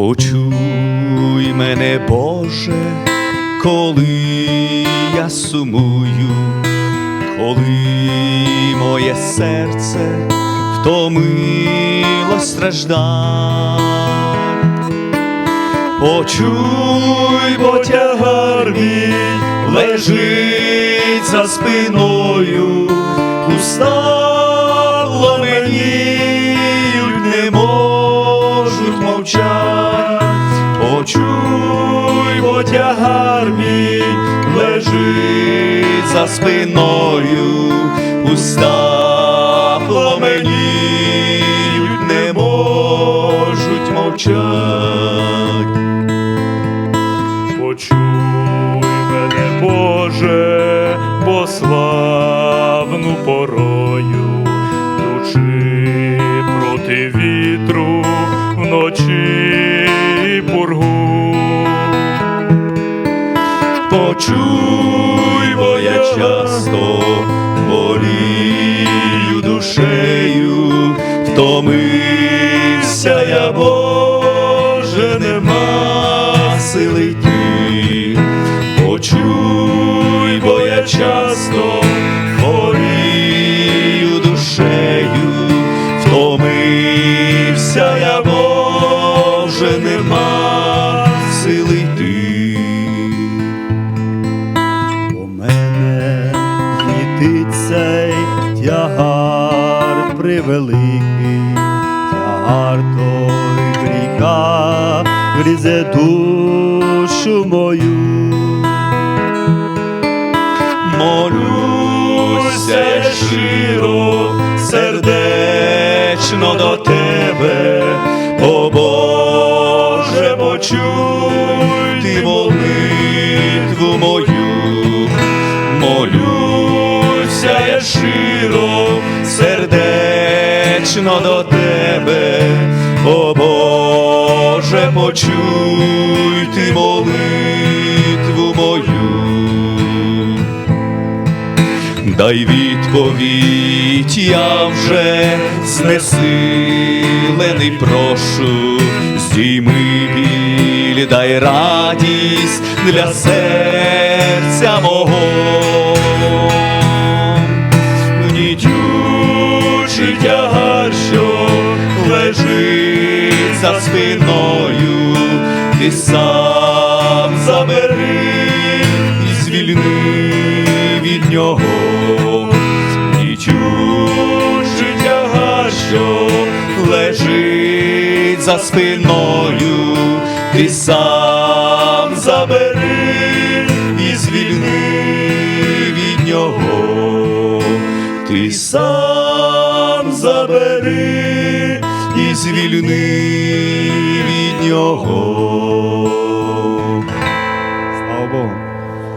Почуй мене, Боже, коли я сумую, коли моє серце втомило страждань. Почуй, бо тягар мій лежить за спиною, уста за спиною, уста пламеніють, не можуть мовчать. Почуй мене, Боже, бо славну порою, душі проти вітру вночі пургу. Почуй, часто болію душею, втомився я, Боже, нема сили йти. Почуй, бо я часто превеликий, тягар той гріха грізе душу мою. Молюся щиро, сердечно до тебе, о Боже, почуй сердечно до тебе, о Боже, почуй ти молитву мою. Дай відповідь, я вже знесилений прошу, здійми біль, дай радість для серця мого. Спиною, ти сам забери і звільни від нього. Нічучий тягар, що лежить за спиною, ти сам забери і звільни від нього. Ти сам забери звільни від нього.